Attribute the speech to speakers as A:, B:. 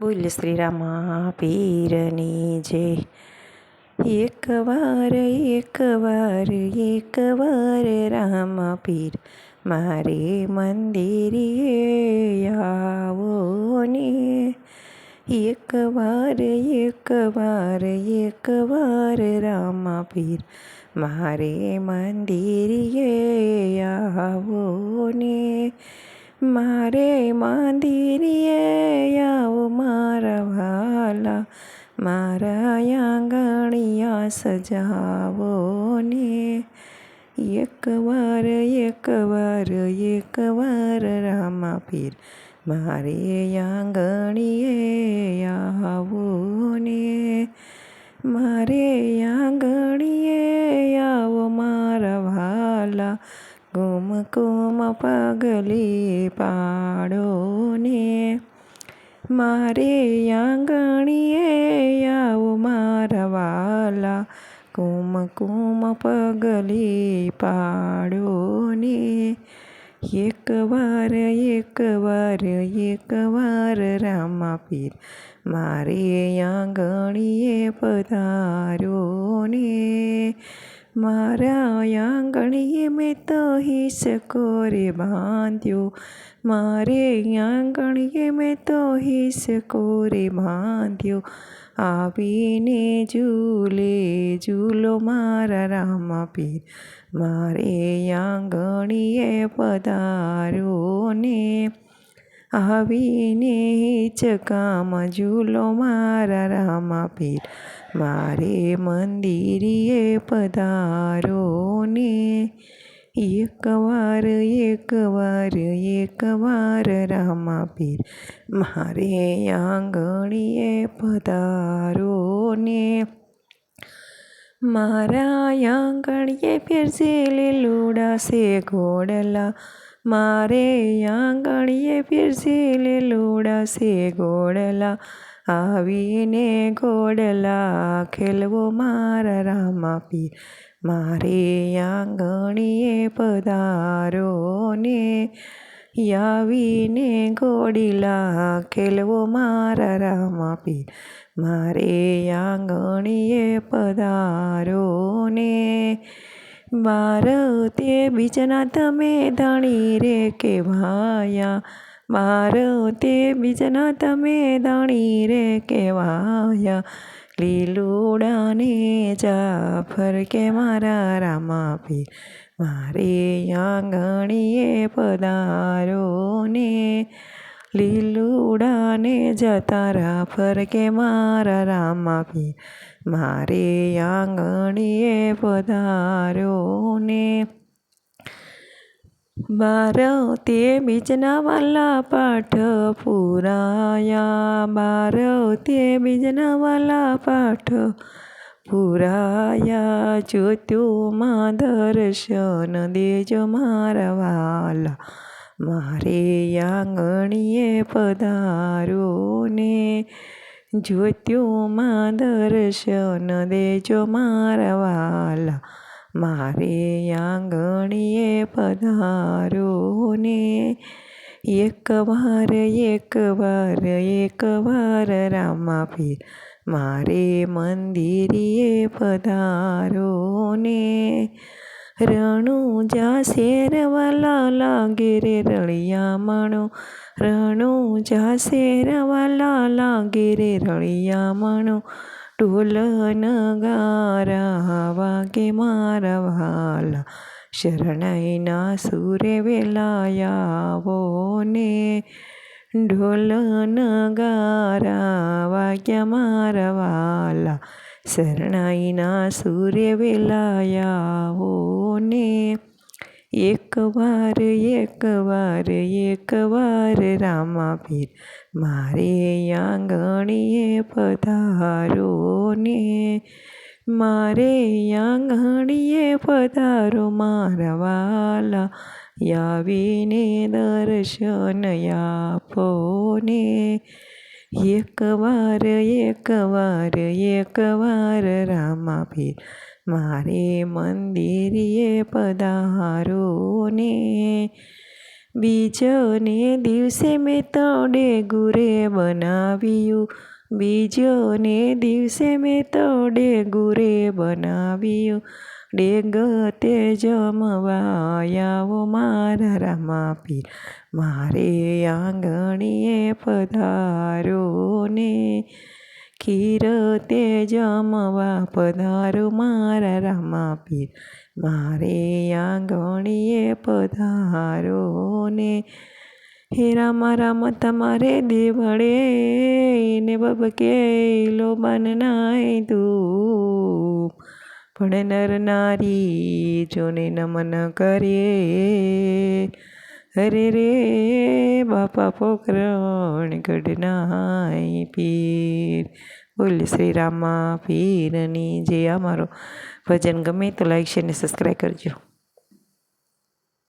A: બોલ શ્રી રામા પીરની જય એકવાર એકવાર એકવાર રામ પીર મારે મંદિરે આવો ને. એકવાર એકવાર એકવાર રામ પીર મારે મંદિરે આવો ને. મારે મંદિરે આવો મારા વાલા મારા આંગણિયા સજાવો ને એકવાર એકવાર એકવાર રામા પીર. મારે આંગણીએ આવો ને મારે કુમ પગલી પાડો ને મારે આંગણીએ આવો મારા વાલા કુમ કુમ પગલી પાડો ને એકવાર એક વાર રામા પીર મારે આંગણીએ પધારો ને મારા આંગણીએ મેં તો હિસકો રે બાંધ્યો. મારે આંગણીએ મેં તો હિસકો રે બાંધ્યો. આવીને ઝૂલે, ઝૂલો મારા રામા પીર મારે આંગણીએ પધારો ને આવીને ચકામાં ઝૂલો મારા રામા પીર મારે મંદિરે પધારો ને એકવાર એકવાર એકવાર રામા પીર મારે આંગણીએ પધારો ને મારા આંગણીએ ફેરશે લીલુડા છે ઘોડલા મારે આંગણીએ ફેરશે લીલુડા છે ઘોડલા આવીને ગોડલા ખેલવો મારા રામા મારે આંગણીએ પધારો ને આવીને ગોડીલા ખેલવો મારા રામા મારે આંગણીએ પધારો ને બાર તે બીજના તમે ધણી રે કેવાયા. બાર તે બીજના તમે દાણી રે કહેવાયા. લીલુડાને જાફર કે મારા રામા પીર મારે આંગણીએ પધારો ને લીલુડાને રાફર કે મારા રામા પીર મારે આંગણીએ પધારો ને બાર તે બીજના વાલા પાઠ પુરાયા. બાર તે બીજના વાલા પાઠ પુરાયા. જ્યોત્યોમાં દર્શન દેજો મારા વાલા. મારે આંગણીએ પધારો ને જ્યોત્યોમાં દર્શન દેજો મારા વાલા. મારે આંગણીએ પધારો ને. એકવાર એકવાર એકવાર રામા પીર મારે મંદિરે પધારો ને. રણુજા શેરવાલા લાગે રે રળિયામણો રણુજા શેરવાલા લાગે રે રળિયામણો ઢોલ નગારા વાગે મારા વાલા શરણાઈના સુરે વેલાયાવો ને ઢોલ નગારા વાગ્યા મારા વાલા શરણાઈના સૂર્ય વેલાયાવો ને એકવાર એકવાર એકવાર રામા પીર મારે આંગણીએ પધારો ને મારે આંગણીએ પધારો, મારા વાલા આવીને દર્શન આપો ને એકવાર એકવાર એકવાર રામા પીર મારે મંદિરે પધારો ને બીજોને દિવસે મેં તોડે ડેગુરે બનાવ્યું. બીજોને દિવસે મેં તોડે ડેગુરે બનાવ્યું. ડેગ તે જમવાયાઓ મારા રામા મારે આંગણીએ પધારો ને ખીર તે જમવા પધારો મારા રામા પીર મારે આંગણીએ પધારો ને હે રામા રામ તમારે દેવળે. ને બબકે બન નાય તું પણ નર નારી જોને નમન કરીએ. હરે રે, બાપા પોકરણ ગઢનાય પીર. બોલ શ્રી રામા પીરની જે અમારો ભજન ગમે તો લાઈક શેર ને સબસ્ક્રાઈબ કરજો.